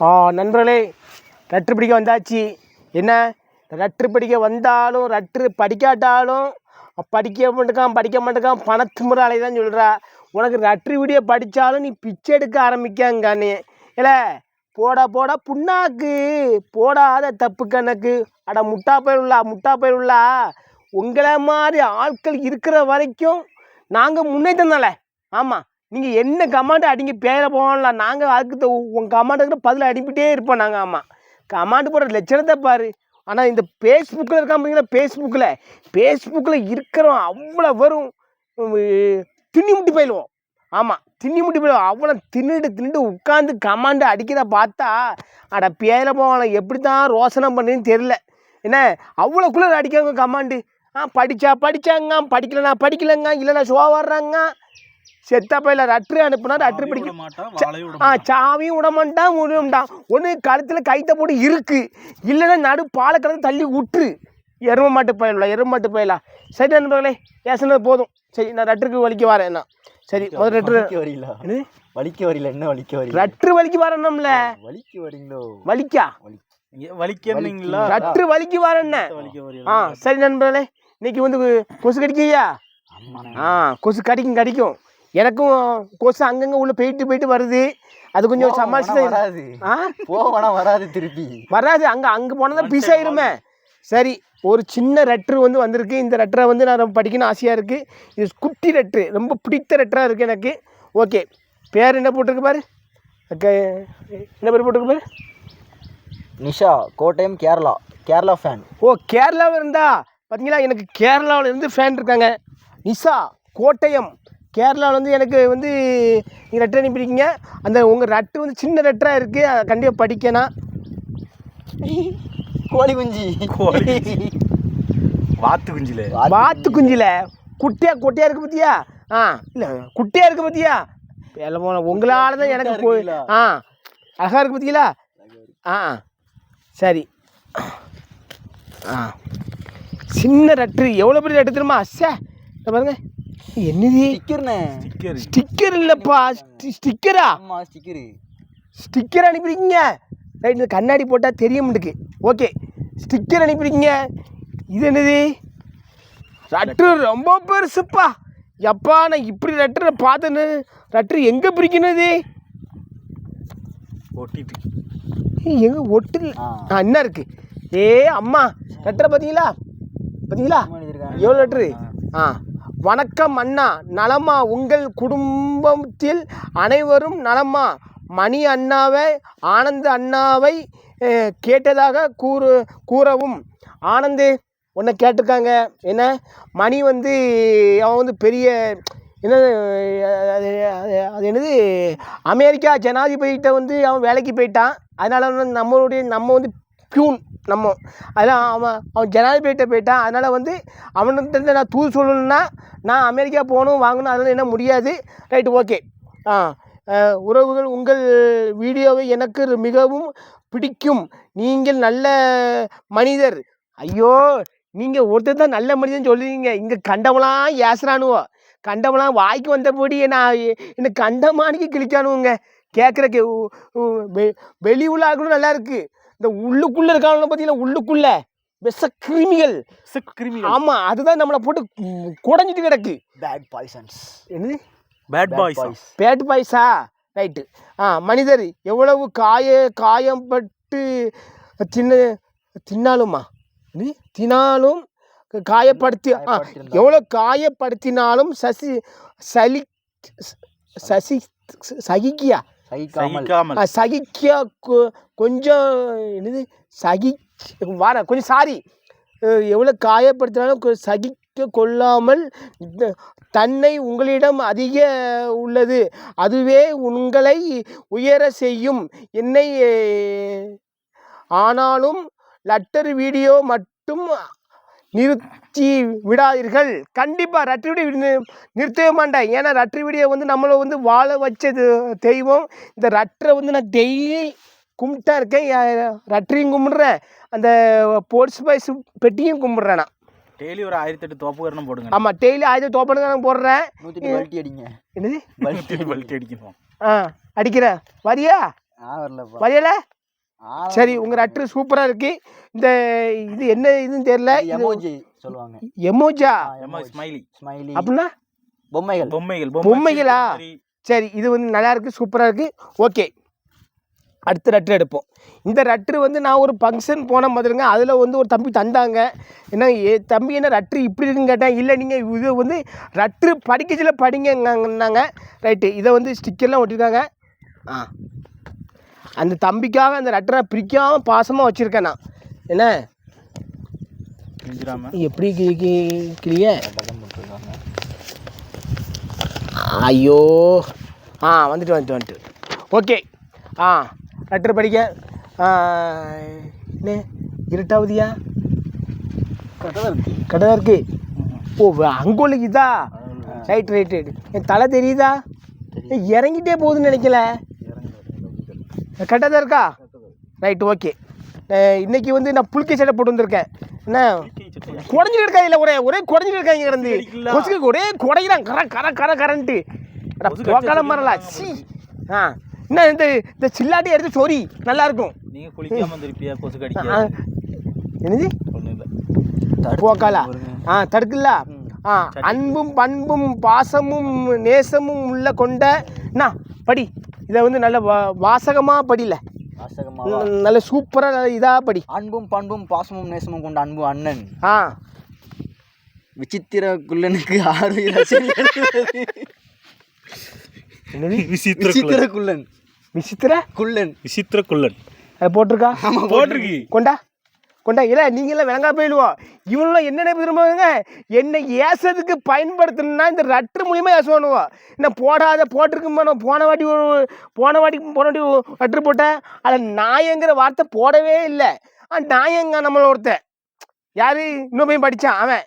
ஆ நண்பர்களே ரட்ரு பிடிக்க வந்தாச்சு. என்ன? ரட்ரு பிடிக்க வந்தாலும் ரட்ரு படிக்காட்டாலும் படிக்க மாட்டேக்கான் படிக்க மாட்டேக்கான் பணத்துமுறை அலை தான் சொல்கிறா உனக்கு ரட்ரு வீடியோ படித்தாலும் நீ பிச்சை எடுக்க ஆரம்பிக்காங்கானே இல்லை போடா போடா புண்ணாக்கு. போடாத தப்பு கணக்கு. அட முட்டா பயிருள்ளா முட்டா பயிருள்ளா உங்களை மாதிரி ஆட்கள் இருக்கிற வரைக்கும் நாங்கள் முன்னேற்றம்தானே? ஆமாம் நீங்கள் என்ன கமாண்டு அடிங்க பேர போகலாம் நாங்கள் அதுக்கு த- உங்கள் கமாண்டுக்கு பதில் அடிப்பிட்டே இருப்போம் நாங்கள் ஆமாம் கமாண்டு போடுற லட்சணத்தை பாரு. ஆனால் இந்த ஃபேஸ்புக்கில் இருக்கான் பார்த்தீங்களா ஃபேஸ்புக்கில் ஃபேஸ்புக்கில் இருக்கிறோம் அவ்வளோ வரும் திண்ணி முட்டி போயிடுவோம் ஆமாம் திண்ணி முட்டி போயிடுவோம் அவ்வளோ தின்னுட்டு தின்னுட்டு உட்காந்து கமாண்டு அடிக்கிறத பார்த்தா அட பேர போகலாம் எப்படி தான் ரோசனை பண்ணுன்னு தெரில என்ன அவ்வளோக்குள்ளே அடிக்காங்க கமாண்டு ஆ படித்தா படித்தாங்க படிக்கலனா படிக்கலைங்க இல்லைனா ஷோ வர்றாங்க. செத்த பையில ரட்ரு அனுப்புனா ரட்ரு பிடிக்க ஆ சாவியும் விட மாட்டான் ஒன்று கழுத்தில் கைத்த போட்டு இருக்கு. இல்லைன்னா நடு பாலை கலந்து தள்ளி விட்டுரு எரும மாட்டு பயிலா எரும மாட்டு பயிலா. சரி நண்பர்களே பேசுனது போதும். சரி நான் ரட்டுக்கு வலிக்க வரேன் நான். சரி முதல் ரட்ரு வரீங்களா? வலிக்க வரீங்களா? என்ன வலிக்க வரீங்க? ரட்ரு வலிக்கு வரணும்ல வலிக்க வரீங்களோ? வலிக்கா? வலிக்கிறீங்களா ரட்ரு வலிக்கு வலிக்க ஆ சரி நண்பர்களே இன்னைக்கு வந்து கொசு கடிக்கையா? ஆ கொசு கடிக்கும் கடிக்கும். எனக்கும் கொசு அங்கங்கே உள்ள போயிட்டு போயிட்டு வருது. அது கொஞ்சம் சமாளிச்சு வராது. ஆ? போவனா வராது திருப்பி. வராது. அங்கே அங்கே போனால் தான் பீஸ் ஆயிருமே. சரி ஒரு சின்ன ரெட்ரு வந்து வந்திருக்கு. இந்த ரெட்டரை வந்து நான் ரொம்ப படிக்கணும் ஆசையாக இருக்குது இது குட்டி ரெட்ரு ரொம்ப பிடித்த ரெட்டராக இருக்குது எனக்கு. ஓகே பேர் என்ன போட்டிருக்கு பாரு. என்ன பேர் போட்டிருக்கு பாரு. நிஷா கோட்டயம் கேரளா. கேரளா ஃபேன் ஓ கேரளாவில் இருந்தா பார்த்தீங்களா எனக்கு கேரளாவில் இருந்து ஃபேன் இருக்காங்க. நிஷா கோட்டயம். கேரளாவில் வந்து எனக்கு வந்து நீங்கள் ரெட்டர் அனுப்பியிருக்கீங்க அந்த உங்கள் ரெட்டு வந்து சின்ன ரெட்டராக இருக்குது அதை கண்டிப்பாக படிக்கணும். கோழி குஞ்சு. கோழி. வாத்து குஞ்சில. வாத்து குஞ்சில. குட்டியா குட்டியா இருக்கு பத்தியா? ஆ இல்லை. குட்டியா இருக்கு பத்தியா? வேலை போன உங்களால தான் எனக்கு cute ஆ போய் இருக்குல்ல? ஆ அழகா இருக்கு பத்திங்களா ஆ. சரி. ஆ. சின்ன ரட்டு. எவ்வளோ பெரிய ரட்டு தெரியுமா? அஸ்ஸே இதை பாருங்க. என்னது? ஸ்டிக்கர்ண்ணே. ஸ்டிக்கர். ஸ்டிக்கர் இல்லைப்பா. ஸ்டிக்கரா? ஆமா ஸ்டிக்கரு. ஸ்டிக்கர் அனுப்பியிருக்கீங்க ரைட் இந்த கண்ணாடி போட்டால் தெரிய மாட்டுக்கு. ஓகே. ஸ்டிக்கர் அனுப்பியிருக்கீங்க இது என்னது? ரட்டு ரொம்ப பெருசுப்பா. எப்பா நான் இப்படி ரட்டரை பார்த்தேன்னு. ரட்டர் எங்கே பிரிக்கணுது ஒட்டிட்டு. எங்கே ஒட்டு ஆ. ஆ என்ன இருக்கு? ஏ அம்மா ரட்டரை பார்த்தீங்களா? பார்த்தீங்களா. எவ்வளோ லெட்ரு ஆ. வணக்கம் அண்ணா. நலமா உங்கள் குடும்பத்தில் அனைவரும் நலமா? மணி அண்ணாவை ஆனந்த் அண்ணாவை கேட்டதாக கூறு கூறவும். ஆனந்து உன்னை கேட்டிருக்காங்க. என்ன? மணி வந்து அவன் வந்து பெரிய என்னது அது அது- அது என்னது? அமெரிக்கா ஜனாதிபதிகிட்ட வந்து அவன் வேலைக்கு போயிட்டான். அதனால் வந்து நம்மளுடைய நம்ம வந்து பியூன். நம்ம அதெல்லாம் அவன் அவன் ஜனாதிபதிகிட்ட போயிட்டான் அதனால் வந்து அவன்கிட்ட நான் தூது சொல்லணும்னா நான் அமெரிக்கா போகணும் வாங்கணும் அதெல்லாம் என்ன முடியாது. Right okay. ஆ உறவுகள் உங்கள் வீடியோவை எனக்கு மிகவும் பிடிக்கும். நீங்கள் நல்ல மனிதர். ஐயோ நீங்கள் ஒருத்தர் தான் நல்ல மனிதன் சொல்லுவீங்க இங்கே கண்டவலாம் ஏசுறானுவோ. கண்டவலாம் வாய்க்கு வந்தபடி நான் என்ன கண்டமானிக்கு கிழிக்கானுங்க கேட்குற கே வெளி உலாகணும் நல்லா இருக்குது இந்த உள்ளுக்குள்ளே இருக்காங்கள பார்த்தீங்களா? உள்ளுக்குள்ளே விஷ கிருமிகள். கிருமி ஆமாம் அதுதான் நம்மளை போட்டு குடைஞ்சிட்டு கிடக்கு. பேட் பாய்சன்ஸ் என்னது? பேட் பாய்ஸ் பேட் பாய்ஸா ரைட்டு ஆ மனிதர் எவ்வளவு காய காயப்பட்டு தின்ன தின்னாலுமா? தினாலும் காயப்படுத்தி ஆ. எவ்வளோ காயப்படுத்தினாலும் சசி சலி சசி சகிக்கியா? சகிக்காமல். சகிக்க கொஞ்சம் என்னது சகி வர கொஞ்சம் சாரி. எவ்வளோ காயப்படுத்தினாலும் சகிக்க கொள்ளாமல் தன்னை உங்களிடம் அதிக உள்ளது. அதுவே உங்களை உயர செய்யும். என்னை ஆனாலும் லட்டர் வீடியோ மட்டும் நிறுத்தி விடாதீர்கள். கண்டிப்பாக வீடியோ நி- நிறுத்தவே மாட்டேன் ஏன்னா ரட்டர் வீடியோ வந்து நம்மளை வந்து வாழ வச்சது தெய்வம். இந்த ரட்டரை வந்து நான் டெய்லி கும்பிட்டா இருக்கேன். ரட்டரையும் கும்பிட்றேன். அந்த போலீஸ் பாய்ஸ் பெட்டியும் கும்பிட்றேன் நான். டெய்லி ஒரு ஆயிரத்தி எட்டு தோப்புகரணம் போடுங்க. ஆமாம் டெய்லி தோப்பனுங்க நான் போடுறேன். நூற்றி பல்ட்டி அடிங்க. என்னது? பல்ட்டி பல்ட்டி அடிக்கணும். ஆ அடிக்கிற வரியா? வரையல? சரி உங்கள் ரட்டு சூப்பராக இருக்குது இந்த இது என்ன இதுன்னு தெரியல. எமோஜி சொல்லுவாங்க. எமோஜா ஸ்மைலி ஸ்மைலி அப்படின்னா? பொம்மைகள். பொம்மைகள் பொம்மைகளா? சரி. இது வந்து நல்லா இருக்குது சூப்பராக இருக்குது ஓகே அடுத்த ரட்டு எடுப்போம். இந்த ரட்டு வந்து நான் ஒரு ஃபங்க்ஷன் போன மாதிரிங்க அதில் வந்து ஒரு தம்பி தந்தாங்க. என்ன ஏ தம்பி என்ன ரட்டு இப்படி இருக்குன்னு கேட்டேன். இல்லை நீங்கள் இது வந்து ரட்டு படிக்கச்சில் படிங்கன்னாங்க ரைட்டு இதை வந்து ஸ்டிக்கர்லாம் ஒட்டியிருக்காங்க ஆ. அந்த தம்பிக்காக அந்த நான் பிரிக்காமல் பாசமாக வச்சுருக்கேன் நான். என்ன? எப்படி கிளிய? ஐயோ. ஆ வந்துட்டு வந்துட்டு வந்துட்டு. ஓகே. ஆ லெட்டர் படிக்க. என்ன? இருட்டாவதியா? தான் இருக்கு. கடை இருக்கு. ஓ அங்கோலுக்கு இதா ரைட் ரைட் ரைட் என் தலை தெரியுதா? இறங்கிட்டே போகுதுன்னு நினைக்கல. கரெக்டாக இருக்கா? ரைட் ஓகே இன்னைக்கு வந்து நான் புளிக்க சட்டை போட்டு வந்திருக்கேன். என்ன? குடஞ்சிட்டு இருக்காங்க இல்லை ஒரே ஒரே குடஞ்சிட்டு இருக்காங்க கிடந்து. கொசுக்கு ஒரே குடையிறான் கர கர கர கரண்ட்டு போக்கால மரலா சி. ஆ. என்ன இந்த இந்த சில்லாட்டி எடுத்து சொரி நல்லா இருக்கும் குளிக்காம கொசு கடிக்க என்னது? போக்காலா ஆ தடுக்கல ஆ அன்பும் பண்பும் பாசமும் நேசமும் உள்ள கொண்ட என்ன? படி. இதை வந்து நல்ல வா- வாசகமா படில வாசகமாவா? ம், நல்ல சூப்பராக நல்ல இதாக படி. அன்பும் பண்பும் பாசமும் நேசமும் கொண்ட அன்பு அண்ணன். ஆ. விசித்திர குள்ளனுக்கு. என்னது? விசித்திர குள்ளன். விசித்திர? குள்ளன். விசித்திர குள்ளன். அது போட்டிருக்கா. போட்டிருக்கு. கொண்டா? கொண்டா இல்லை நீங்களாம் விளங்கா போயிடுவோம் இவங்களாம் என்னென்ன திரும்புவாங்க என்னை ஏசதுக்கு பயன்படுத்தணும்னா இந்த ரட்டு மூலியமாக ஏசுவானுவோ. என்ன போடாத போட்டிருக்குமா போன வாட்டி ஒரு போன வாட்டி போன வாட்டி ரட்டு போட்டேன். அதில் நாயங்கிற வார்த்தை போடவே இல்லை. ஆ நாயங்க நம்மள ஒருத்தன். யார்? இன்னும் போய் படித்தான் அவன்.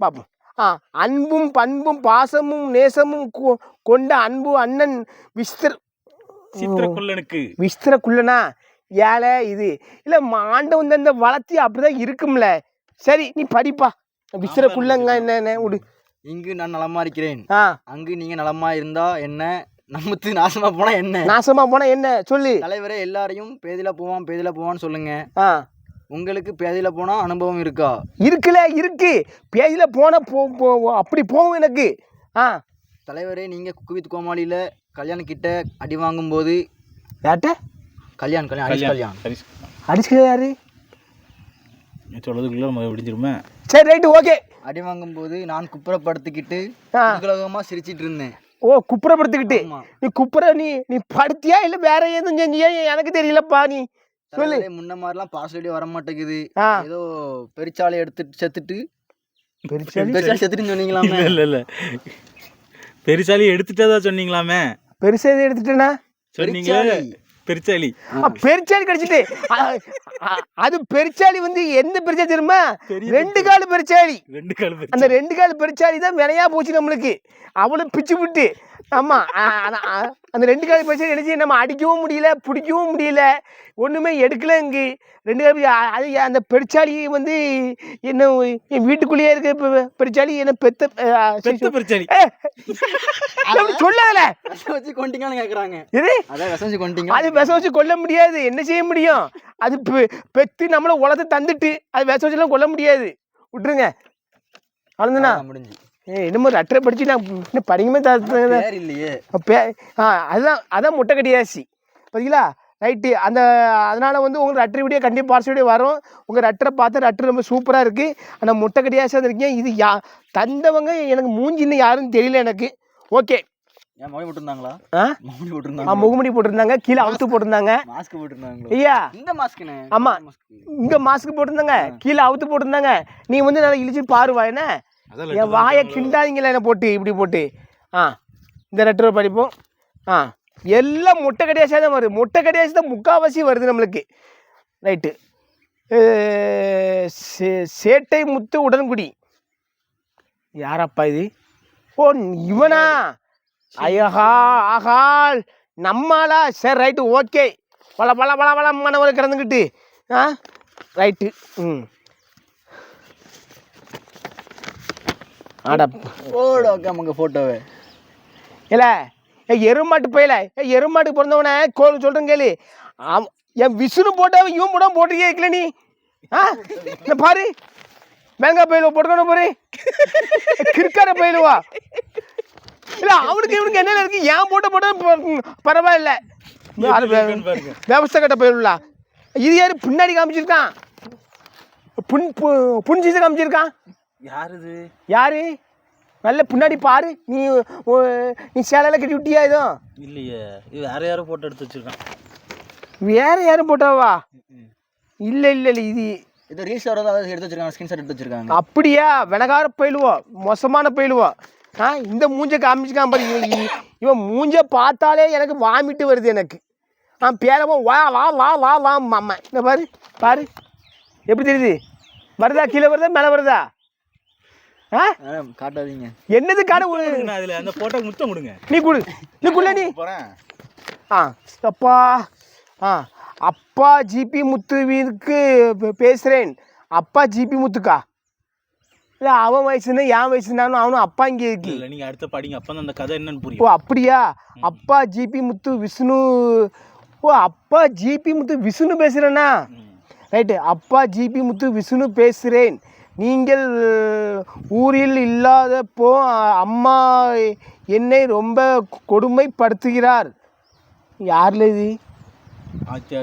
பார்ப்போம் ஆ அன்பும் பண்பும் பாசமும் நேசமும் கொண்ட அன்பு அண்ணன் விஸ்தர் விசித்திர குள்ளனுக்கு விஸ்திர குள்ளனா ஏழை இது. இல்லை ஆண்டவன் தந்த வளர்த்தி அப்படிதான் இருக்கும்ல. சரி நீ படிப்பா. விஸ்திர குள்ளங்க என்ன என்ன விடு. இங்கு நான் நலமா இருக்கிறேன் ஆ. அங்கு நீங்க நலமா இருந்தா என்ன? நமத்து நாசமா போனா என்ன? நாசமா போனா என்ன? சொல்லு. தலைவரே எல்லாரையும் பேதில போவான் பேதில போவான்னு சொல்லுங்க. ஆ. உங்களுக்கு பேதில போனா அனுபவம் இருக்கா? இருக்குல்ல இருக்கு. பேஜில் போன போ போ- அப்படி போகும் எனக்கு. ஆ. தலைவரே நீங்க குக்கு வித் கோமாளியில கல்யாணம் கிட்ட அடி வாங்கும்போது யார்கிட்ட கல்யாண் கல்யாண் ஹரிஷ் கல்யாண் சரி அடிச்சு யாரு? சொல்றதுக்குள்ள நம்ம விடிஞ்சிருமே? சரி ரைட்டு ஓகே. அடி வாங்கும்போது நான் குப்புறப்படுத்திக்கிட்டு. உலகமா சிரிச்சிட்டு இருந்தேன். ஓ குப்புறப்படுத்திக்கிட்டு. நீ குப்புற நீ நீ படுத்தியா இல்லை வேற எதுவும் செஞ்சியா? எனக்கு தெரியலப்பா நீ சொல்லு. முன்ன மாதிரிலாம் பாஸ்வேர்டே வர மாட்டேங்குது ஏதோ பெருச்சாலை எடுத்துட்டு செத்துட்டு. பெருசாலி செத்துட்டுன்னு சொன்னீங்களாமே. இல்ல இல்ல இல்ல. பெருசாலி எடுத்துட்டதா சொன்னீங்களாமே? பெருசா எது எடுத்துட்டேனா? சொன்னீங்களே. பெருச்சாளி. பெருச்சாளி கிடைச்சிட்டு. அது பெருச்சாளி வந்து எந்த பெருச்சாளி தெரியுமா? ரெண்டு கால் பெருச்சாளி ரெண்டு கால். அந்த ரெண்டு கால் பெருச்சாளி தான் வினையா போச்சு நம்மளுக்கு. அவளும் பிச்சு விட்டு ஆமா அந்த ரெண்டு கால் பெருச்சாளி நினைச்சு நம்ம அடிக்கவும் முடியல பிடிக்கவும் முடியல. ஒண்ணுமே எடுக்கல இங்கு. ரெண்டு கால் அது அந்த பெருச்சாளி வந்து என்ன என் வீட்டுக்குள்ளேயே இருக்க பெருச்சாளி என்ன பெத்த பெத்த பெருச்சாளி. சொல்லாதல வச்சு கொண்டீங்கன்னு கேக்குறாங்க. இது அதான் விஷம் வச்சு கொண்டீங்க. அது விஷம் வச்சு கொல்ல முடியாது. என்ன செய்ய முடியும்? அது பெ- பெத்து நம்மளை உலகத்தை தந்துட்டு அது விஷம் வச்சுலாம் கொல்ல முடியாது. விட்டுருங்க. அதான் முடிஞ்சு. என்னமோ அட்டரை படிச்சு நான் இன்னும் படிக்கவே த- பேர் இல்லையே. பே ஆ அதுதான் அதான் முட்டை கடியாசி பார்த்தீங்களா ரைட்டு அந்த அதனால் வந்து உங்களுக்கு ரட்டரை வீடியோ கண்டிப்பாக பார்சல் வீடியோ வரும். உங்கள் ரட்டரை பார்த்து ரட்டர் ரொம்ப சூப்பராக இருக்குது ஆனால் முட்டை கடியாசி இருக்கீங்க இது யா தந்தவங்க எனக்கு மூஞ்சி இன்னும் யாருன்னு தெரியல எனக்கு. ஓகே ஏன் போட்டிருந்தாங்களா? ஆ? போட்டிருந்தாங்க முகமுடி போட்டிருந்தாங்க. கீழே அவுத்து போட்டிருந்தாங்க. மாஸ்க் ஐயா. இந்த மாஸ்க்குண்ணே ஆமா. மாஸ்க் இங்கே மாஸ்க் போட்டிருந்தாங்க. கீழே அவுத்து போட்டிருந்தாங்க. நீ வந்து நல்லா இழிச்சு பாருவா என்ன? என் வாயை கிண்டாதீங்களா என்ன போட்டு இப்படி போட்டு. ஆ இந்த ரெட்டர் படிப்போம். ஆ எல்லாம் முட்டை கடையாசியாக தான் வருது. முட்டை கடையாசி தான் முக்கால்வாசி வருது நம்மளுக்கு. ரைட்டு. சேட்டை முத்து உடன்குடி. யாரப்பா இது? ஓ இவனா? ஐயஹா ஆஹால் நம்மளா. சரி ரைட்டு ஓகே. பல பல பல பல மனவரை கிடந்துக்கிட்டு. ஆ ரைட்டு ம். ஆடா. போடு ஓகே அவங்க போட்டோவை இல்லை ஏ எருமாட்டு பையல ஏ எருமாட்டுக்கு பிறந்தவனே கோல் சொல்கிறேன் கேளு. அவன் என் விசுனு போட்டவன் இவன் போட போட்டுக்கே இருக்கல நீ? ஆ? இந்த பாரு. மேங்கா பயிலுவா போட்டுக்கணும் பாரு. கிறுக்கார பயிலுவா. இல்லை அவனுக்கு இவனுக்கு என்ன இருக்கு? ஏன் போட்ட போட்ட பரவாயில்ல. அது. விவசாய கட்ட பயிலுலா. இது யாரு? பின்னாடி காமிச்சிருக்கான். புன் பு- புன் சீசை காமிச்சிருக்கான். யார் இது யாரு? நல்ல பின்னாடி பாரு. நீ நீ சேலையில கட்டி விட்டியா எதுவும் இல்லையே. இது வேற யாரும் போட்டோ எடுத்து வச்சிருக்கான். வேற யாரும் போட்டாவா இல்லை இல்லை இல்லை இது இது ரீல்ஸ் வரதா எடுத்து வச்சிருக்காங்க. ஸ்கிரீன்ஷாட் எடுத்து வச்சிருக்காங்க. அப்படியா? வெனகார பயிலுவோம் மோசமான பயிலுவோம் ஆ இந்த மூஞ்ச காமிச்சுக்காம பாரு. இவன் இவன் மூஞ்ச பார்த்தாலே எனக்கு வாமிட்டு வருது எனக்கு. ஆ பேரவோ வா வா வா வா வா மாமா. இந்த பாரு பாரு. எப்படி தெரியுது? வருதா? கீழே வருதா? மேலே வருதா? காட்டாதீங்க. என்னது கடை அதுல அந்த போட்டோ முத்தம் கொடுங்க. நீ கொடு. நீ குள்ள நீ. போறேன். ஆ அப்பா. ஆ அப்பா ஜிபி முத்துவிற்கு பேசுகிறேன் அப்பா ஜிபி முத்துக்கா? இல்லை அவன் வயசுன்னு என் வயசுனாலும் அவனும் அப்பா இங்கே இருக்கு. இல்ல நீங்க அடுத்து படிங்க. அப்பதான் அந்த கதை என்னன்னு ஓ புரியும் அப்படியா? அப்பா ஜிபி முத்து விஷ்ணு. ஓ அப்பா ஜிபி முத்து விஷ்ணு பேசுகிறேன்னா ம். ரைட்டு அப்பா ஜிபி முத்து விஷ்ணு பேசுகிறேன் நீங்கள் ஊரில் இல்லாதப்போ அம்மா என்னை ரொம்ப கொடுமைப்படுத்துகிறார். யாரில் இது?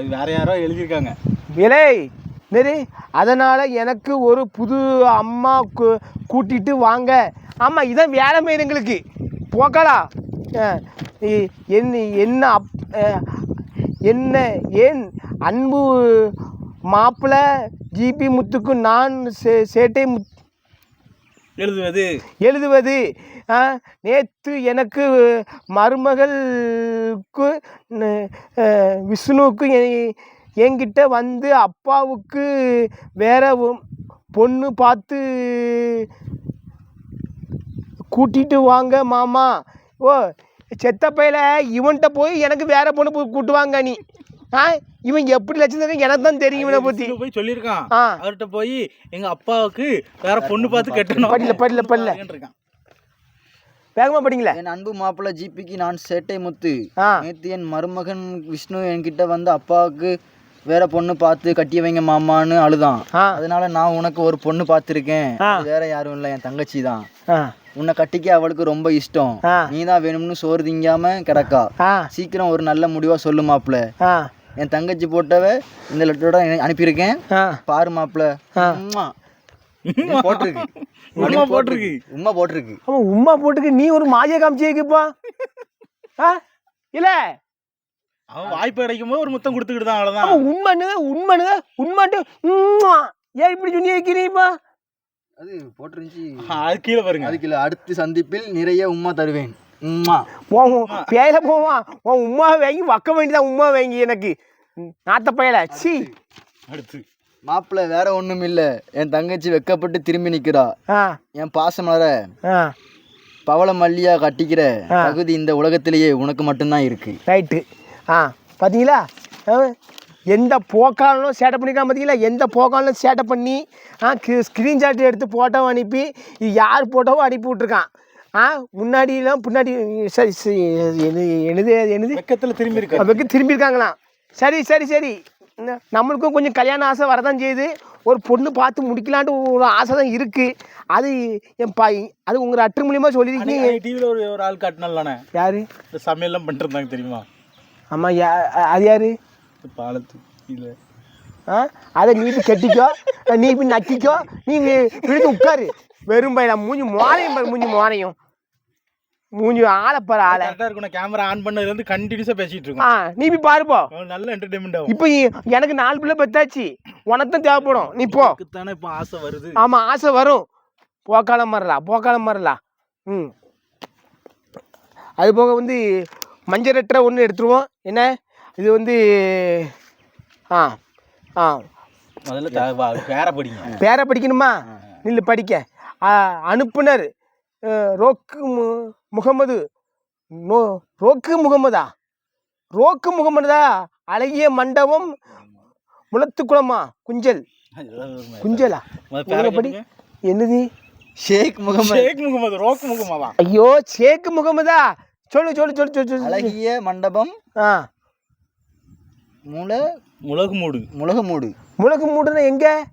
வேற யாரோ எழுதியிருக்காங்க. விலை நெறி அதனால் எனக்கு ஒரு புது அம்மா கூ- கூட்டிட்டு வாங்க. ஆமாம் இதான் வேலை மேல் எங்களுக்கு போக்கலா இ- என்ன அப் என்ன ஏன் அன்பு மாப்பிள்ளை ஜிபி முத்துக்கு நான் சே சேட்டை முத் எழுதுவது. எழுதுவது. நேற்று எனக்கு மருமகளுக்கு விஷ்ணுவுக்கு என்கிட்ட வந்து அப்பாவுக்கு வேற பொண்ணு பார்த்து கூட்டிட்டு வாங்க மாமா. ஓ செத்த பையில இவன்கிட்ட போய் எனக்கு வேற பொண்ணு பு- கூட்டு வாங்க நீ. ஆ இவன் எப்படி லட்சம் எனக்கு தான் தெரியும் இவனை விஷ்ணு போய் சொல்லியிருக்கான். அவர்கிட்ட போய் எங்க அப்பாவுக்கு வேற பொண்ணு பார்த்து கட்டணும். படில, படில, படில. இருக்கான் வேகமாக படிங்களே என் அன்பு மாப்பிள்ளை ஜிபிக்கு நான் சேட்டை முத்து. நேற்று என் மருமகன் விஷ்ணு என்கிட்ட வந்து அப்பாவுக்கு வேற பொண்ணு பார்த்து கட்டி வைங்க மாமான்னு அழுதான். அதனால நான் உனக்கு ஒரு பொண்ணு பார்த்துருக்கேன். வேற யாரும் இல்லை என் தங்கச்சி தான் உன்னை கட்டிக்க அவளுக்கு ரொம்ப இஷ்டம். நீ தான் வேணும்னு சோறு திங்காம கிடக்கா. சீக்கிரம் ஒரு நல்ல முடிவா சொல்லு மாப்பிள்ள. என் தங்கச்சி போட்டவ இந்த லெட்டரோட அனுப்பியிருக்கேன். பாரு மாப்பிள்ள. ஆ. உம்மா. இது போட்டிருக்கு. உம்மா போட்டிருக்கு. உம்மா போட்டிருக்கு. அவன் உம்மா போட்டுக்கு நீ ஒரு மாஜை காமிச்சிருக்குப்பா ஆ? இல்லை. அவன் வாய்ப்பு கிடைக்கும் போது ஒரு முத்தம் கொடுத்துக்கிட்டு தான் அவ்வளவுதான். அவன் உண்மைனுங்க உண்மைனுங்க உண்மைட்டு உம்மா. ஏன் இப்படி சொல்லி வைக்கிறீப்பா? அது போட்டிருந்துச்சு. அது கீழே பாருங்க. அதுக்கு இல்ல அடுத்த சந்திப்பில் நிறைய உம்மா தருவேன். உன் பேர போவான் உன் உம்மா வாங்கி வக்க வேண்டியதான் உம்மா வாங்கி எனக்கு நாத்த பயல சி அடுத்து மாப்பிள்ள வேற ஒண்ணும் இல்ல என் தங்கச்சி வெக்கப்பட்டு திரும்பி நிக்கிறா ஆ என் பாசமலர ஆ பவள மல்லியா கட்டிக்கிற ஆ. தகுதி இந்த உலகத்திலேயே உனக்கு மட்டும்தான் இருக்கு ரைட்டு ஆ பார்த்தீங்களா எந்த போக்காலும் சேட்டை பண்ணிக்கலாம் பார்த்தீங்களா எந்த போக்காலும் சேட்டை பண்ணி ஆ ஸ்க்ரீன்ஷாட் எடுத்து போட்டோ அனுப்பி யார் போட்டோவோ அனுப்பி விட்ருக்கான் ஆ முன்னாடியெல்லாம் பின்னாடி சரி சரி எனது எனது வெக்கத்துல திரும்பி இருக்க அவருக்கு திரும்பியிருக்காங்களாம். சரி சரி சரி. ந- நம்மளுக்கும் கொஞ்சம் கல்யாண ஆசை வரதான் செய்யுது. ஒரு பொண்ணு பார்த்து முடிக்கலான்ட்டு ஒரு ஆசை தான் இருக்குது அது என் பாய் அது உங்கள் அட்டு மூலியமாக சொல்லியிருக்கீங்க. டிவில ஒரு ஒரு ஆள் காட்டினாலே யார்? இந்த சமையல்லாம் பண்ணிட்டு இருந்தாங்க தெரியுமா? ஆமாம் யா அது யார்? பாலத்து கீழே ஆ அதை நீ கட்டிக்கோ. நீ போய் நக்கிக்கோ. நீ விழுந்து உட்காரு. வெறும் பையன்? மூஞ்சி மோனையும் பாரு மூஞ்சி மோனையும் மூஞ்சி ஆளை பாரு ஆளை. கரெக்டா இருக்கும் கேமரா ஆன் பண்ணதுல இருந்து கண்டினியூஸா பேசிட்டு ஆ இருக்கோம் நீ போய் பாருப்போ நல்ல என்டர்டைன்மெண்ட் ஆகும் இப்போ எனக்கு நாலு பிள்ளை பெத்தாச்சு. உனக்கு தான் தேவைப்படும். நீ போ. தானே இப்போ ஆசை வருது. ஆமாம் ஆசை வரும். போக்காலம் மரலாம் போக்காலம் மரலாம் ம். அது போக வந்து மஞ்சள் ரெட்டரை ஒன்று எடுத்துருவோம். என்ன? இது வந்து ஆ ஆ. முதல்ல பேர பேரை படிக்கணுமா? நில்லு படிக்க. ஆ, அனுப்புனர். ரோக்கு மு- முகமது நோ ரோக்கு முகமதா? ரோக்கு முகமதா அழகிய மண்டபம் முளத்துக்குளமா? குஞ்சல். குஞ்சலா? படி. என்னது? ஷேக் முகமது. ஷேக் முகமது ரோக் முகமதா ஐயோ ஷேக் முகமதா சொல்லு சொல்லு சொல்லு சொல்லு சொல்லு. அழகிய மண்டபம் ஆ. மூல முளகு மூடு முளகமூடு. முளகு மூடுனா எங்க?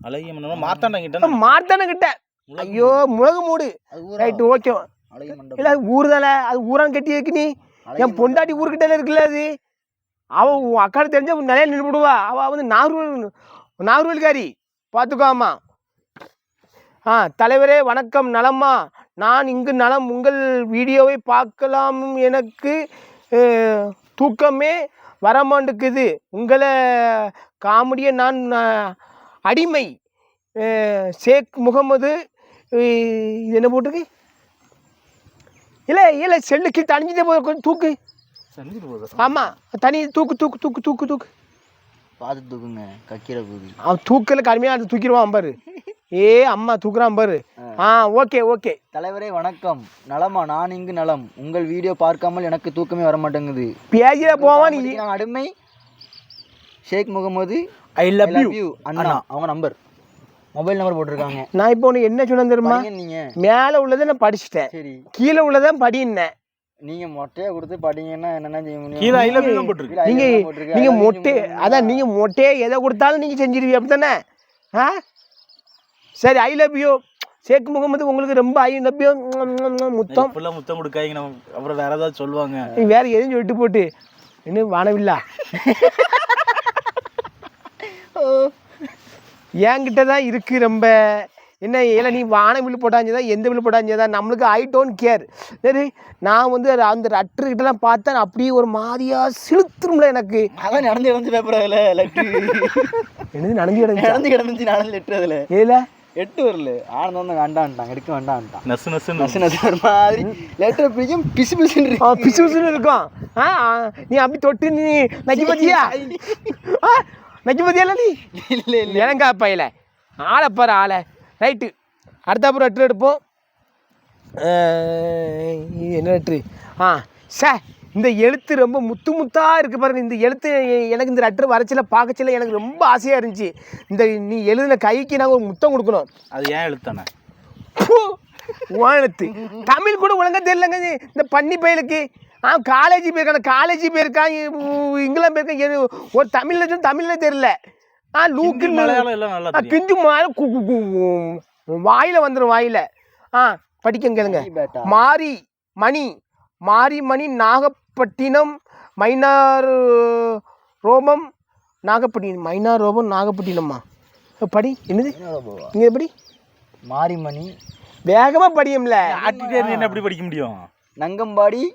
அழகிய மண்டபம் மாத்தாண்டா கிட்ட மாட்டான கிட்ட. ஐயோ முளகு மூடு. ரைட்டு ஓகே இல்லை அது ஊர் தானே அது ஊரான் கட்டி இருக்கு நீ என் பொண்டாட்டி ஊருக்கிட்ட இருக்குல்ல அது? அவள் உன் அக்காடு தெரிஞ்ச நிறைய நின்று விடுவா அவள் வந்து நாகர்கோவில் நாகர்கோவில்காரி பார்த்துக்கோமா ஆ தலைவரே வணக்கம் நலமா? நான் இங்கு நலம். உங்கள் வீடியோவை பார்க்கலாம் எனக்கு தூக்கமே வரமாட்டேக்குது உங்களை காமெடியை நான் அடிமை ஷேக் முகமது இது என்ன போட்டிருக்கு இல்லை இல்லை செல்லுக்கு தணிஞ்சிட்டே போய் கொஞ்சம் தூக்கு. போகுது ஆமாம் தனி தூக்கு தூக்கு தூக்கு தூக்கு தூக்கு. பார்த்து தூக்குங்க கக்கிற போகுது அவன் தூக்கல கடுமையாக அது தூக்கிடுவான் பாரு. ஏ அம்மா தூக்குறான் பாரு. ஆ. Okay okay. தலைவரே வணக்கம். நலமா நான் இங்கு நலம். உங்கள் வீடியோ பார்க்காமல் எனக்கு தூக்கமே வர மாட்டேங்குது பேஜில் போவான் நான் அடிமை. Sheikh Mohammed I love you அண்ணா அவங்க நம்பர் மொபைல் நம்பர் போட்டிருக்காங்க. நான் இப்போ உனக்கு என்ன சொன்னேன் தெரியுமா? நீங்க. மேலே உள்ளதை நான் படிச்சிட்டேன். சரி. கீழே உள்ளதான் படின்னேன். நீங்க மொட்டையா கொடுத்து படிங்கன்னா என்னென்ன செய்ய முடியும்? நீங்க. நீங்க மொட்டை. அதான் நீங்க மொட்டையை எதை கொடுத்தாலும் நீங்க செஞ்சிருவீங்க அப்படி தானே ஆ? சரி I love you Sheikh Mohammed உங்களுக்கு ரொம்ப ஐ லவ் யூ முத்தம். இப்பெல்லாம் முத்தம் கொடுக்காங்க நம்ம அப்புறம் வேற ஏதாவது சொல்லுவாங்க. நீ வேற எதுவும் சொல்லிட்டு போட்டு. இன்னும் வானவில்லா. என்கிட்ட தான் இருக்கு ரொம்ப. என்ன இல்லை நீ வான வில்லு போட்டாஞ்சதா எந்த வில்லு போட்டாஞ்சதா நம்மளுக்கு ஐ டோன்ட் கேர் சரி நான் வந்து அந்த ரட்டர்கிட்டலாம் பார்த்தா அப்படியே ஒரு மாதிரியா சிலுத்துரும்ல எனக்கு. அதான் நடந்து கிடந்து பேப்பர் அதுல லெட்ரு என்னது நனைஞ்சு கிடந்துச்சா நடந்து கிடந்துச்சு நடந்து லெட்ரு அதுல. ஏல? எட்டு வரல. ஆனந்தம் வந்து வேண்டான்ட்டாங்க எடுக்க வேண்டான்ட்டான். நசு நசுன்னு நசு. நசு ஒரு மாதிரி. லெட்டர் பிடிக்கும் பிசு பிசுன்னு இருக்கு. ஆ பிசு பிசுன்னு இருக்கும். ஆ ஆ, நீ அப்படி தொட்டு நீ நக்கி பத்தியா? ஆ நக்கி பத்தியால நீ? இல்ல இல்ல இளங்கா பையில. ஆளை பாரு ஆளை. ரைட்டு. அடுத்த அப்புறம் லெட்ரு எடுப்போம். என்ன லெட்ரு ஆ சார் இந்த எழுத்து ரொம்ப முத்து முத்தா இருக்கு பாருங்க. இந்த எழுத்து எனக்கு இந்த லெட்ரு வரைச்சில பார்க்கச்சில எனக்கு ரொம்ப ஆசையாக இருந்துச்சு. இந்த நீ எழுதின கைக்கு நாங்கள் ஒரு முத்தம் கொடுக்கணும். அது ஏன் எழுத்தானே எழுத்து. தமிழ் கூட ஒழுங்கா தெரியலங்க. இந்த பன்னி பயலுக்கு. ஆ காலேஜ் போயிருக்கான். காலேஜ் போயிருக்கான் இங்கிலாந்து போயிருக்கான். எது- ஒரு தமிழ்ல சொன்னா தமிழ்ல தெரியல. ஆ லூக்கு மலையாளம் எல்லாம் நல்லா தெரியும். கிஞ்சு மாற கு கு- கு- வாயில வந்துடும் வாயில. ஆ படிக்க கேளுங்க. மாரி மணி. மாரி மணி நாகப்பட்டினம் மைனார் ரோபம் நாகப்பட்டினம். மைனார் ரோபம் நாகப்பட்டினம்மா. படி என்னது? இங்கே எப்படி? மாரிமணி வேகமாக படியும்ல. ஆட்டிட்டே என்ன எப்படி படிக்க முடியும்? Nangambadi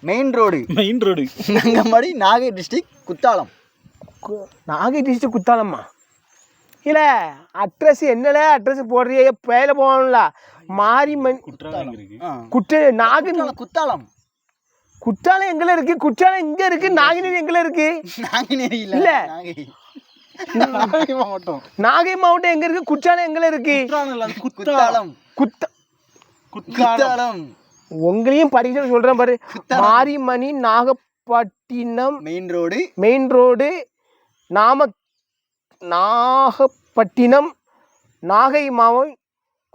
main road main road Nangambadi Nagai district Kuthalam. Nagai district குத்தாலம்மா? இல்லை அட்ரஸ் என்னல? அட்ரஸ் போடுறிய பேல போகணும்ல ஆ. குற்ற நாகு குத்தாலம், குற்றாலம் எங்கல இருக்கு? குற்றாலம் இங்க இருக்கு? நாகினி எங்கல இருக்கு? நாங்குநேரி இல்ல. நாகை. நாகை மாவட்டம். நாகை மாவட்டம் எங்க இருக்கு? குற்றாலம் எங்கல இருக்கு? குத்தாலம் குத்தாலம். குத்த குத்தாலம். உங்களையும் படிக்க சொல்றேன் பாரு. Marimani Nagapattinam main road main road நாம நாகப்பட்டினம் நாகை மாவட்டம்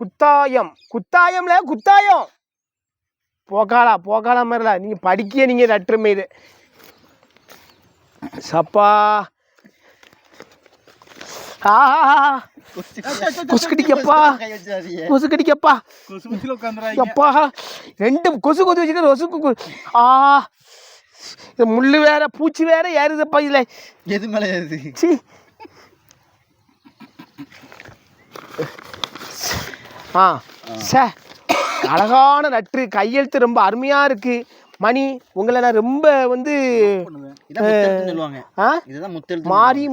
குத்தாயம். குத்தாயம்ல குத்தாயம். போக்காளா போக்காளா மாதிரில. நீங்கள் படிக்க நீங்கள் லெட்ரு மாரி சப்பா. ஆ கொசுக்கடிக்கப்பா கை வச்சாதீங்க. கொசுக்கடிக்கப்பா கொசுமத்தில உட்காந்துறாங்க அப்பா ரெண்டு கொசு கொசு வச்சுக்க கொசு கொசு ஆ இது முள்ளு வேற பூச்சி வேற ஏறுதப்பா இதில் எது மேல ஏறுது சி ஆ சே அழகான நட்டு கையெழுத்து ரொம்ப அருமையாக இருக்குது மணி உங்களை நான் ரொம்ப வந்து மாறி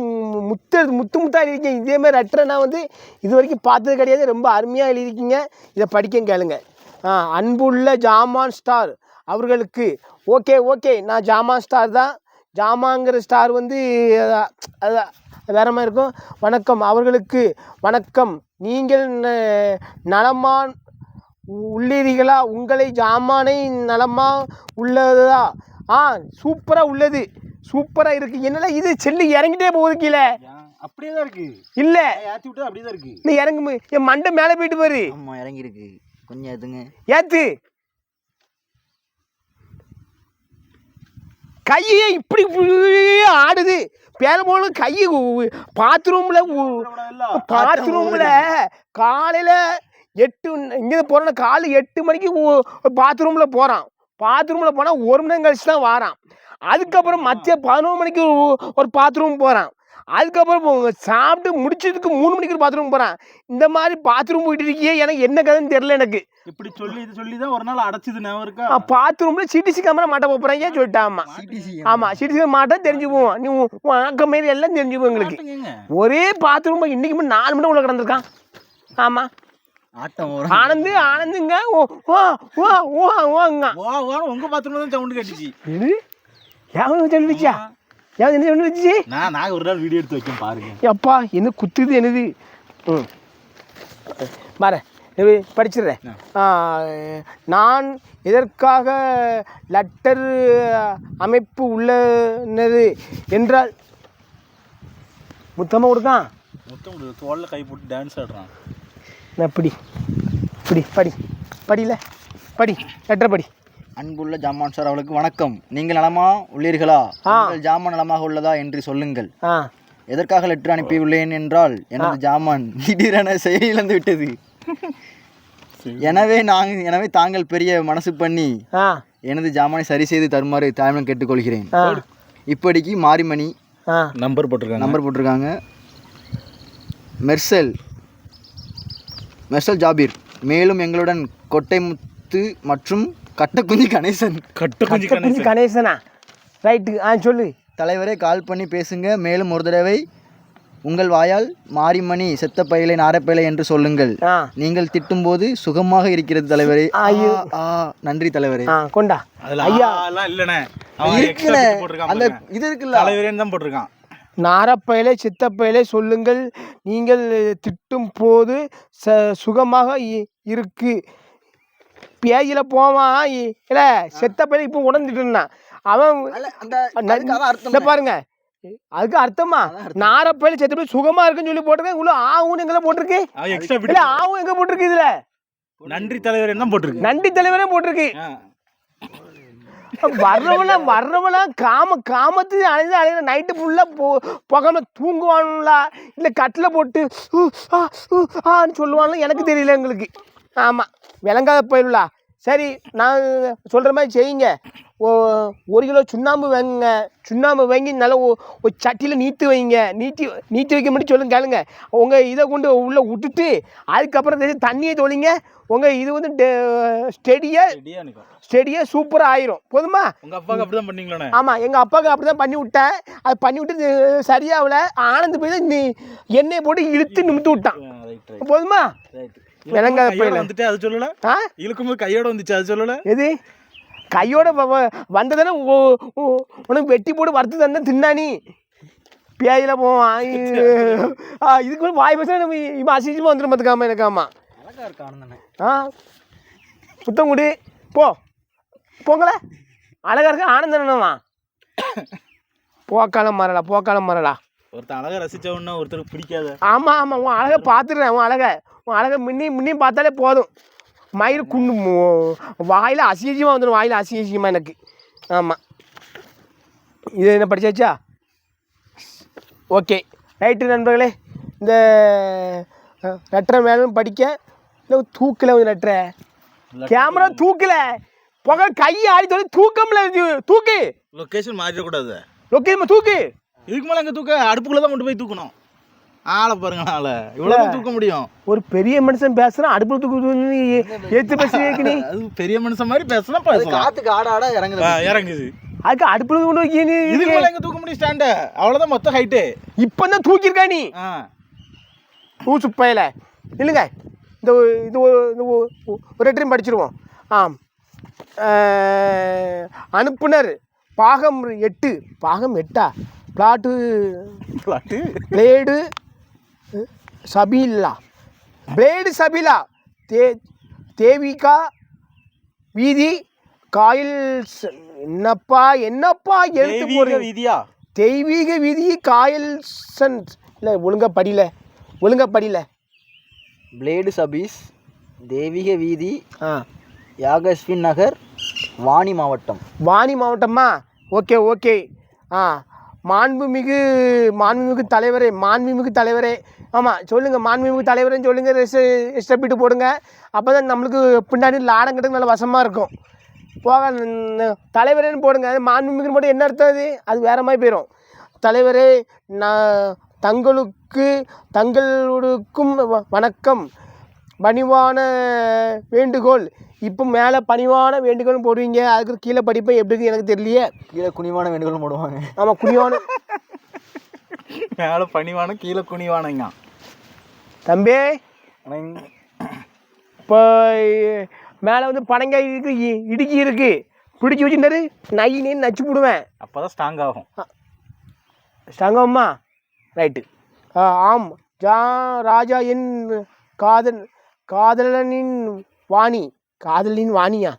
முத்து முத்து முத்தா எழுதிருக்கீங்க இதே மாதிரி லெட்டரை நான் வந்து இது வரைக்கும் பார்த்தது கிடையாது. ரொம்ப அருமையாக எழுதிருக்கீங்க இதை படிக்க கேளுங்க. அன்புள்ள ஜாமான் ஸ்டார் அவர்களுக்கு. Okay okay. நான் ஜாமான் ஸ்டார் தான். ஜாமாங்கிற ஸ்டார் வந்து அதான், அதான் வேற மாதிரி இருக்கும். வணக்கம். அவர்களுக்கு வணக்கம். நீங்கள் நலமான் உள்ளீர்களா உங்களை ஜாமானை நலமா உள்ளதா ஆ சூப்பராக உள்ளது. சூப்பராக இருக்கு. என்னடா இது? செல்லு இறங்கிட்டே போகுது கீழே. அப்படியே தான் இருக்கு. இல்லை. ஏத்தி விட்டா அப்படியே தான் இருக்கு. நீ இறங்கு என் மண்டை மேலே போயிட்டு பாரு. ஆமா இறங்கி இருக்கு கொஞ்சம் எதுங்க ஏத்து. கையே இப்படி ஆடுது. பேர போல கை பாத்ரூமில் பாத்ரூமில். காலையில் எட்டு இங்கே போகிறோன்னா காலை எட்டு மணிக்கு பாத்ரூமில் போகிறான் பாத்ரூமில் போனால் ஒரு மணி நேரம் கழிச்சு தான் வாரான். அதுக்கப்புறம் மத்திய பதினோரு மணிக்கு ஒரு- பாத்ரூம் போகிறான் அதுக்கப்புறம் சாப்பிட்டு முடிச்சதுக்கு மூணு மணிக்கு ஒரு பாத்ரூம் போகிறான் இந்த மாதிரி பாத்ரூம் போயிட்டு இருக்கியே எனக்கு என்ன கதைன்னு தெரில எனக்கு. இப்படி சொல்லி இது சொல்லி தான் ஒரு நாள் அடைச்சது ஞாபகம் இருக்கா? பாத்ரூமில் சிடிசி கேமரா மாட்ட போகிறேன் ஏன் சொல்லிட்டாம்மா? ஆமாம் சிடிசி மாட்ட தெரிஞ்சு போவோம் நீ உன் உன் ஆக்கம் மாரி எல்லாம் தெரிஞ்சு போவோம் எங்களுக்கு. ஒரே பாத்ரூம் இன்னைக்கு நாலு மணி உள்ள கிடந்திருக்கான். ஆமாம் ஆட்டம் ஆனந்து ஆனந்துங்க. ஓ ஓ ஓ ஓ ஓங்க வா உங்க பாத்ரூம்ல தான் சவுண்ட் கேட்டுச்சு. இது யாவது சொல்லிச்சா யாவது என்ன சொல்லிச்சு நான் நான் ஒரு நாள் வீடியோ எடுத்து வைக்கேன் பாருங்க. அப்பா என்ன குத்துது என்னது? ம். பாரு படிச்சிடுறேன் நான் எதற்காக லட்டர் அமைப்பு உள்ளது என்றால் முத்தமாக கொடுக்கான். மொத்தம் தோல்ல கை போட்டு டான்ஸ் ஆடுறான். நான் பிடி. பிடி படி. படியில? படி லெட்டர் படி. அன்புள்ள ஜாமான் சார் அவளுக்கு வணக்கம். நீங்கள் நலமா உள்ளீர்களா? உங்கள் ஜாமான் நலமாக உள்ளதா என்று சொல்லுங்கள். ஆ. எதற்காக லெட்டர் அனுப்பியுள்ளேன் என்றால் எனது ஜாமான் திடீரென செயலிழந்து விட்டது. எனவே நாங்கள் எனவே தாங்கள் பெரிய மனசு பண்ணி ஆ. எனது ஜாமானை சரி செய்து தருமாறு தாழ்மையுடன் கேட்டுக்கொள்கிறேன். ஆ. இப்படிக்கு மாரிமணி ஆ. நம்பர் போட்டிருக்காங்க. நம்பர் போட்டிருக்காங்க. மெர்சல் மெர்சல் ஜாபீர். மேலும் எங்களுடன் கொட்டைமுத்து மற்றும் கட்டக்குஞ்சி கணேசன். கட்ட குஞ்சு கட்டப்பிடிச்சி கணேசனா? ரைட்டு ஆ சொல்லு. தலைவரே கால் பண்ணி பேசுங்க. மேலும் ஒரு தடவை உங்கள் வாயால் மாரிமணி செத்த பயிலை நாரப்பயிலை என்று சொல்லுங்கள். நீங்கள் திட்டும்போது சுகமாக இருக்கிறது தலைவரே. நன்றி தலைவரே. கொண்டா. ஐயா. போட்டிருக்கான் அந்த. இது இருக்குல்ல. தலைவரேன்னு தான் போட்டிருக்கான். நாரப்பயலே சித்தப்பயலே சொல்லுங்கள். நீங்கள் திட்டும் போது ச சுகமாக இ- இருக்கு. பேயில போவான் இல்ல செத்தப்பயல இப்போ உணர்ந்துட்டு இருந்தான். அவன் பாருங்க. அதுக்கு அர்த்தமா? நாரப்பயல செத்தப்பயல சுகமா இருக்குன்னு சொல்லி போட்டிருக்கேன் இவ்வளோ ஆவும் எங்களை போட்டிருக்கு? அவன் எக்ஸ்ட்ரா இல்ல ஆவும் எங்க போட்டிருக்கு இதுல? நன்றி தலைவரேன்னு தான் போட்டிருக்கு. நன்றி தலைவரே போட்டிருக்கு. வர்றவன வர்றவனா காம காமத்து அழைந்து அழைந்த நைட்டு ஃபுல்லாக போ புகாம தூங்குவானுங்களா? இல்லை கட்டில் போட்டு ஆன்னு சொல்லுவானுல எனக்கு தெரியல எங்களுக்கு. ஆமாம் விளங்காத போயிடலா சரி நான் சொல்கிற மாதிரி செய்யுங்க. ஓ ஒரு கிலோ சுண்ணாம்பு வாங்குங்க. சுண்ணாம்பு வாங்கி நல்லா ஒரு சட்டியில் நீத்து வைங்க. நீட்டி நீட்டி வைக்க மட்டும் சொல்லுங்க கேளுங்க. உங்கள் இதை கொண்டு உள்ளே விட்டுட்டு அதுக்கப்புறம் தண்ணியை தொளிங்க. உங்கள் இது வந்து ஸ்டெடியாக. ஸ்டெடியாக சூப்பராக ஆயிரும். போதுமா? உங்க அப்பாவுக்கு அப்படிதான் பண்ணீங்களாண்ணே. ஆமாம் எங்கள் அப்பாவுக்கு அப்படி தான் பண்ணி விட்டேன். அது பண்ணி விட்டு சரியாகல. ஆனந்த் போய் தான் நீ எண்ணெயை போட்டு இழுத்து நிமித்து விட்டான். போதுமா? விளங்காத பையல. வந்துட்டு அது சொல்லல? ஆ? இழுக்கும்போது கையோட வந்துச்சு அது சொல்லல? எது? கையோட வந்ததானே உனக்கு வெட்டி போட்டு வறுத்து தந்தா தின்னானி பேயில போவான் இதுக்கு மேலே வாய் பேச நம்ம இவன் அசிங்கமாக வந்துடும் பார்த்துக்காம எனக்காமா அழகா இருக்கு ஆனந்தனே ஆ? புத்தம் கொடு. போ. போங்களே. அழகா இருக்க ஆனந்தனவா போக்காலம் மரலா போக்காலம் மரலா ஒருத்தன் அழகா ரசிச்ச உடனே ஒருத்தருக்கு பிடிக்காத. ஆமாம் ஆமாம் உன் அழகை பார்த்துடுறேன் உன் அழகை. உன் அழகை முன்னி முன்னையும் பார்த்தாலே போதும். மயிர் குண்டு வாயில் அசிங்கமாக வந்துடும் வாயில் அசிங்கமாக எனக்கு. ஆமாம் இது என்ன படிச்சாச்சா? ஓகே. ரைட்டு நண்பர்களே இந்த லெட்டரை மேலும் படிக்க இல்லை தூக்கல ஒரு லெட்டரை? கேமரா தூக்கல. புகை கை ஆடி தூக்கம்ல தூக்கு. லொகேஷன் மாறிடக்கூடாது. லொக்கேஷன் தூக்கு. இதுக்கு மேல அங்க தூக்க? அடுப்புக்குள்ள தான் கொண்டு போய் தூக்கணும். ஆளை பாருங்க ஆளை. இவ்வளவு தூக்க முடியும். ஒரு பெரிய மனுஷன் பேசுகிறான் அடுப்பில் தூக்கு எடுத்து பேசுறீங்க நீ அது பெரிய மனுஷன் மாதிரி அது பேசலாம். காத்துக்கு ஆட ஆட இறங்குது. இறங்குது. அதுக்கு அடுப்பில் கொண்டு வைக்க நீ இதுக்கு மேல எங்க தூக்க முடியும் ஸ்டாண்ட அவ்வளவுதான் மொத்த ஹைட்டு இப்போ தான் தூக்கியிருக்கா நீ? ஊசு பயல. இல்லைங்க இந்த இது ஒரு- லெட்டரையும் படிச்சிருவோம். ஆம். அனுப்புனர். பாகம் எட்டு. பாகம் எட்டா? Flat flat? Blade Sabeela. Blade Sabeela. தே தேவிகா வீதி காயில் என்னப்பா என்னப்பா எழுத்து போடுறீங்க? விதியா? தெய்வீக விதி காயல் சன் இல்லை ஒழுங்கா படியில. ஒழுங்கா படியில. பிளேடு சபீஸ் தெய்வீக வீதி ஆ. யாகஸ்வின் நகர் வாணி மாவட்டம். வாணி மாவட்டம்மா ஓகே ஓகே. ஆ. மாண்புமிகு மாண்புமிகு தலைவரே மாண்புமிகு தலைவரே. ஆமாம் சொல்லுங்கள் மாண்புமிகு தலைவரேன்னு சொல்லுங்கள் ரெஸ்ட் ரெஸ்டப்பிட்டு போடுங்க. அப்போ தான் நம்மளுக்கு பின்னாடி லாடம் கிட்ட நல்ல வசமாக இருக்கும். போக தலைவரேன்னு போடுங்க. அது மாண்புமிகுன்னு போட்டு என்ன அர்த்தம் அது? அது வேறு மாதிரி போயிடும் தலைவரே நான் தங்களுக்கு தங்களுக்கும் வ- வணக்கம். பணிவான வேண்டுகோள். இப்போ மேலே பணிவான வேண்டுகோள் போடுவீங்க. அதுக்கு கீழே படிப்பேன் எப்படி இருக்கு எனக்கு தெரியலையே. கீழே குனிமான வேண்டுகோள் போடுவாங்க. ஆமாம் குனிவான. மேலே பணிவான கீழே குனிவானங்க. தம்பி இப்போ மேலே வந்து பனங்காய் இருக்கு இ- இடுக்கி இருக்கு. பிடிச்சி வச்சுட்டாரு நை நீ நச்சு போடுவேன். அப்போ தான் ஸ்ட்ராங் ஆகும்? ஸ்ட்ராங்கம்மா ரைட்டு ஆம். ஜா ராஜா என் காதல். காதலனின் வாணி காதலின் வாணியா?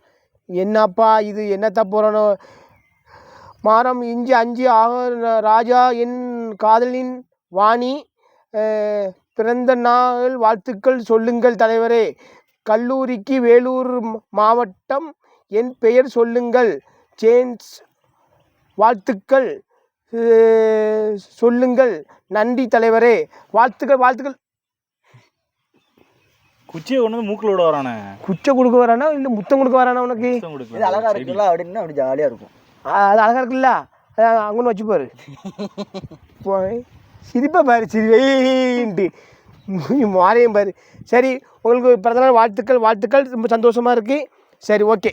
என்னப்பா இது? என்னத்த போகிறனோ மாறம் இஞ்சி அஞ்சு ஆக ராஜா என் காதலின் வாணி பிறந்த நாள் வாழ்த்துக்கள் சொல்லுங்கள் தலைவரே. கல்லூரிக்கு வேலூர் மாவட்டம் என் பெயர் சொல்லுங்கள். ஜேன்ஸ் வாழ்த்துக்கள் சொல்லுங்கள். நன்றி தலைவரே. வாழ்த்துக்கள் வாழ்த்துக்கள். குச்சியை கொண்டு வந்து மூக்கில் விட வரானே. குச்சை கொடுக்க வரானா? இல்லை முத்தம் கொடுக்க வரானா உனக்கு? முத்தம். இது அழகா. இருக்குல்ல அப்படின்னு அப்படி ஜாலியாக இருக்கும். அது அழகா இருக்குல்ல? அதான் அங்கன்னு வச்சு பாரு போய் சிரிப்பா பாரு சிரிவைன்ட்டு. மாறையும் பாரு. சரி உங்களுக்கு பிறந்தநாள் வாழ்த்துக்கள் வாழ்த்துக்கள். ரொம்ப சந்தோஷமா இருக்கு. சரி ஓகே.